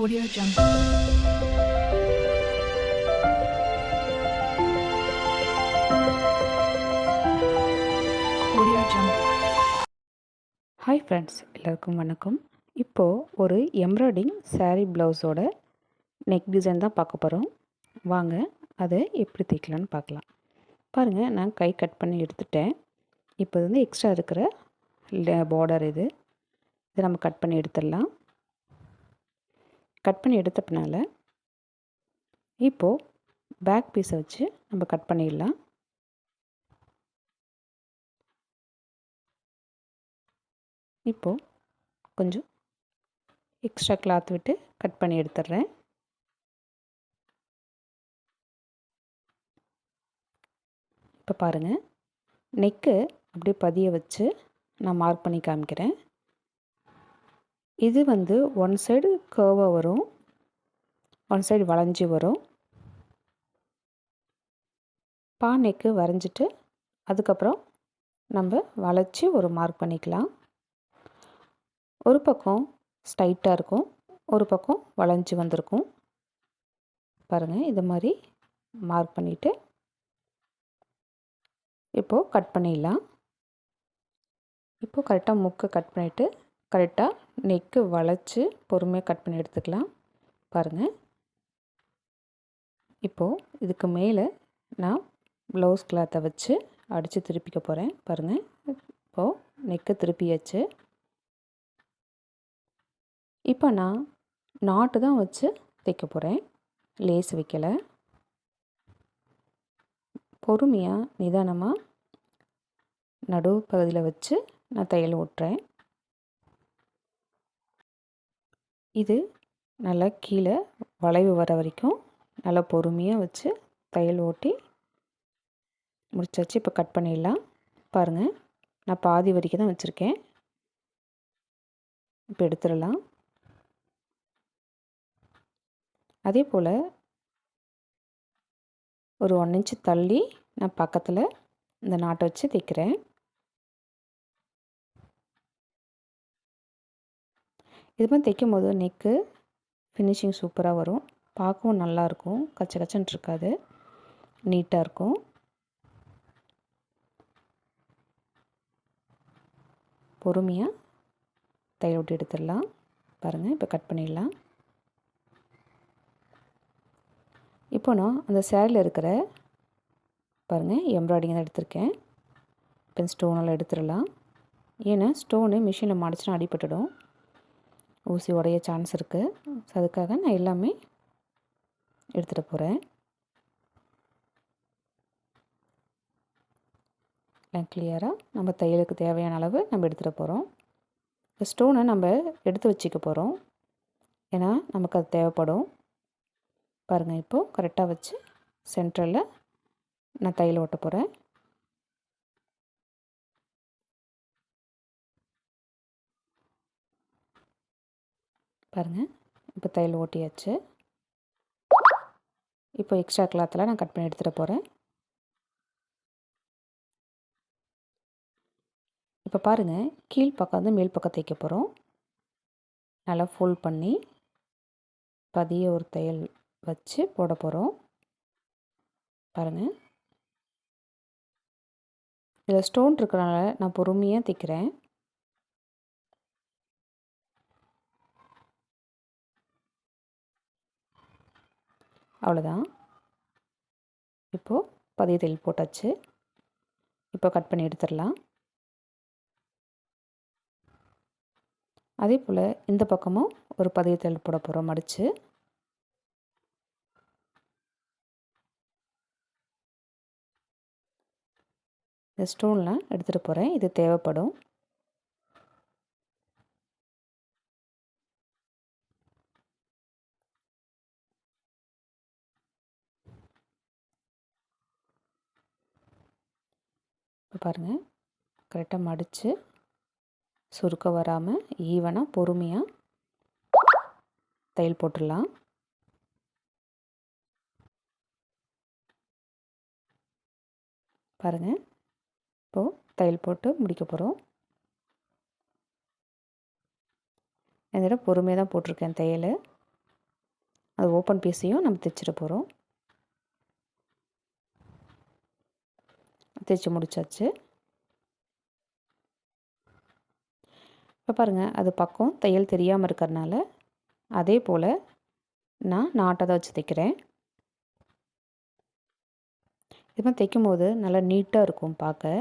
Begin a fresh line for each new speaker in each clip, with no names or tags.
Audio Jungle. Audio Jungle.
Hi friends எல்லாருக்கும் வணக்கம். இப்போது ஒரு எம்ப்ராய்டிங் saree ப்ளவுஸோட நெக் டிசைன் தான் பார்க்க போகிறோம் வாங்க அதை எப்படி தைக்கலான்னு பார்க்கலாம். பாருங்கள் நான் கை கட் பண்ணி எடுத்துட்டேன். இப்போ வந்து எக்ஸ்ட்ரா இருக்கிற பார்டர் இது. இதை நம்ம கட் பண்ணி எடுத்துடலாம். கட் பண்ணி எடுத்த இப்போது பேக் பீஸை வச்சு நம்ம கட் பண்ணிடலாம். இப்போது கொஞ்சம் எக்ஸ்ட்ரா கிளாத் விட்டு கட் பண்ணி எடுத்துடுறேன். இப்போ பாருங்கள் நெக்கு அப்படியே பதிய வச்சு நான் மார்க் பண்ணி காமிக்கிறேன். இது வந்து ஒன் சைடு கேர்வாக வரும். ஒன் சைடு வளைஞ்சி வரும். பா நெக்கு வரைஞ்சிட்டு அதுக்கப்புறம் நம்ம வளைச்சி ஒரு மார்க் பண்ணிக்கலாம். ஒரு பக்கம் ஸ்ட்ரைட்டாக இருக்கும். ஒரு பக்கம் வளைஞ்சி வந்திருக்கும். பாருங்கள் இது மாதிரி மார்க் பண்ணிவிட்டு இப்போது கட் பண்ணிடலாம். இப்போது கரெக்டாக முக்கை கட் பண்ணிவிட்டு கரெக்டாக நெக்கு வளைச்சி பொறுமையாக கட் பண்ணி எடுத்துக்கலாம். பாருங்கள் இப்போது இதுக்கு மேலே நான் ப்ளவுஸ் கிளாத்தை வச்சு அடித்து திருப்பிக்க போகிறேன் பாருங்கள் இப்போது நெக்கு திருப்பியாச்சு. இப்போ நான் நாட்டு தான் வச்சு தைக்க போகிறேன் லேஸ் வைக்கலை. பொறுமையாக நிதானமாக நடுவு பகுதியில் வச்சு நான் தையல் ஓட்டுறேன். இது நல்லா கீழே வளைவு வர வரைக்கும் நல்லா பொறுமையாக வச்சு தையல் ஓட்டி முடிச்சாச்சு. இப்போ கட் பண்ணிடலாம். பாருங்கள் நான் பாதி வரைக்கும் தான் வச்சுருக்கேன். இப்போ எடுத்துடலாம். அதே போல் ஒரு ஒன் இன்ச்சு தள்ளி நான் பக்கத்தில் இந்த நாட்டை வச்சு தைக்கிறேன். இது மாதிரி தைக்கும் போது நெக்கு ஃபினிஷிங் சூப்பராக வரும். பார்க்கவும் நல்லாயிருக்கும் கச்ச கச்சன்ட்டு இருக்காது. நீட்டாக இருக்கும். பொறுமையாக தையல் விட்டு எடுத்துடலாம். பாருங்கள் இப்போ கட் பண்ணிடலாம். இப்போ நான் அந்த சேரில் இருக்கிற பாருங்கள் எம்ப்ராய்டிங் தான் எடுத்திருக்கேன். இப்போ ஸ்டோனெல்லாம் எடுத்துடலாம். ஏன்னா ஸ்டோனு மிஷினில் மாடிச்சுனா அடிபட்டுடும். ஊசி உடைய சான்ஸ் இருக்குது ஸோ அதுக்காக நான் எல்லாமே எடுத்துகிட்டு போகிறேன் எல்லாம் கிளியராக நம்ம தையலுக்கு தேவையான அளவு நம்ம எடுத்துகிட்டு போகிறோம் இப்போ ஸ்டோனை நம்ம எடுத்து வச்சுக்க போகிறோம் ஏன்னா நமக்கு அது தேவைப்படும். பாருங்கள் இப்போது கரெக்டாக வச்சு சென்டரில் நான் தையல் ஓட்ட போகிறேன் பாருங்கள் இப்போ தையல் ஓட்டியாச்சு. இப்போ எக்ஸ்ட்ரா கிளாத்தில் நான் கட் பண்ணி எடுத்துகிட்டு போகிறேன் இப்போ பாருங்கள் கீழ் பக்கம் வந்து மேல் பக்கம் தைக்க போகிறோம் நல்லா ஃபோல்ட் பண்ணி பதிய ஒரு தையல் வச்சு போட போகிறோம் பாருங்கள் இதில் ஸ்டோன் இருக்கிறனால நான் பொறுமையாக தைக்கிறேன். அவ்வளோதான் இப்போது பதிய போட்டாச்சு. இப்போ கட் பண்ணி எடுத்துடலாம். அதே போல் இந்த பக்கமும் ஒரு பதிய போட போகிறோம் மடித்து இந்த ஸ்டோன்லாம் எடுத்துகிட்டு போகிறேன் இது தேவைப்படும். பாருங்கள் கரெக்டாக மடித்து சுருக்க வராமல் ஈவனாக பொறுமையாக தையல் போட்டுடலாம். பாருங்கள் இப்போது தையல் போட்டு முடிக்க போகிறோம் இந்த இடம் பொறுமையாக தான் போட்டிருக்கேன் தையல். அது ஓப்பன் பீஸையும் நம்ம தைச்சிட போகிறோம் தைச்சி முடிச்சாச்சு. இப்போ பாருங்கள் அது பக்கம் தையல் தெரியாமல் இருக்கிறதுனால அதே போல் நான் நாட்டை தான் வச்சு தைக்கிறேன். இது மாதிரி தைக்கும் போது நல்லா நீட்டாக இருக்கும் பார்க்க.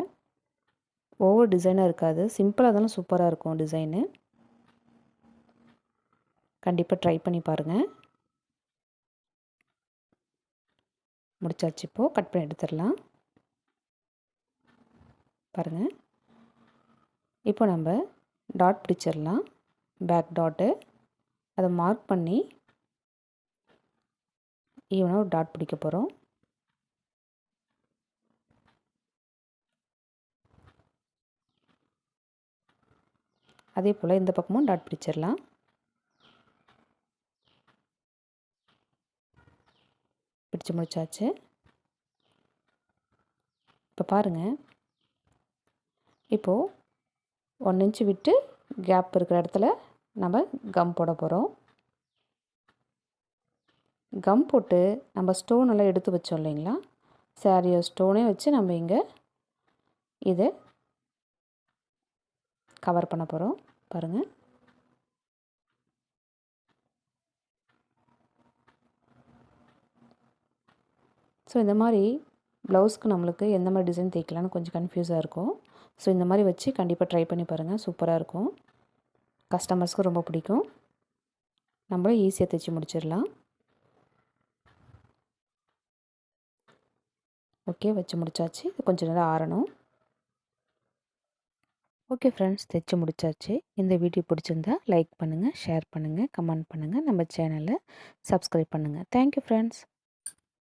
ஓவர் டிசைனாக இருக்காது. சிம்பிளாக இருந்தாலும் சூப்பராக இருக்கும் டிசைனு கண்டிப்பாக ட்ரை பண்ணி பாருங்கள் முடிச்சாச்சு இப்போது கட் பண்ணி எடுத்துடலாம். பாருங்கள் இப்போ நம்ம டாட் பிடிச்சிடலாம். பேக் டாட்டு அதை மார்க் பண்ணி ஈவனாக ஒரு டாட் பிடிக்க போகிறோம் அதே போல் இந்த பக்கமும் டாட் பிடிச்சிடலாம். பிடிச்சு முடிச்சாச்சு. இப்போ பாருங்கள் இப்போது ஒன் இன்ச்சு விட்டு கேப் இருக்கிற இடத்துல நம்ம கம் போட போகிறோம் கம் போட்டு நம்ம ஸ்டோன் எல்லாம் எடுத்து வச்சோம் இல்லைங்களா? சாரியோ ஸ்டோனே வச்சு நம்ம இங்கே இதை கவர் பண்ண போகிறோம் பாருங்கள் ஸோ இந்த மாதிரி ப்ளவுஸ்க்கு நம்மளுக்கு எந்த மாதிரி டிசைன் தைக்கலான்னு கொஞ்சம் கன்ஃபியூஸாக இருக்கும். ஸோ இந்த மாதிரி வச்சு கண்டிப்பாக ட்ரை பண்ணி பாருங்கள் சூப்பராக இருக்கும். கஸ்டமர்ஸ்க்கு ரொம்ப பிடிக்கும். நம்மளும் ஈஸியாக தைச்சி முடிச்சிடலாம். ஓகே வச்சு முடிச்சாச்சு. இது கொஞ்சம் நேரம் ஆறணும். ஓகே ஃப்ரெண்ட்ஸ் தைச்சி முடிச்சாச்சு. இந்த வீடியோ பிடிச்சிருந்தா லைக் பண்ணுங்கள் ஷேர் பண்ணுங்கள் கமெண்ட் பண்ணுங்கள் நம்ம சேனலை சப்ஸ்கிரைப் பண்ணுங்கள் தேங்க்யூ ஃப்ரெண்ட்ஸ்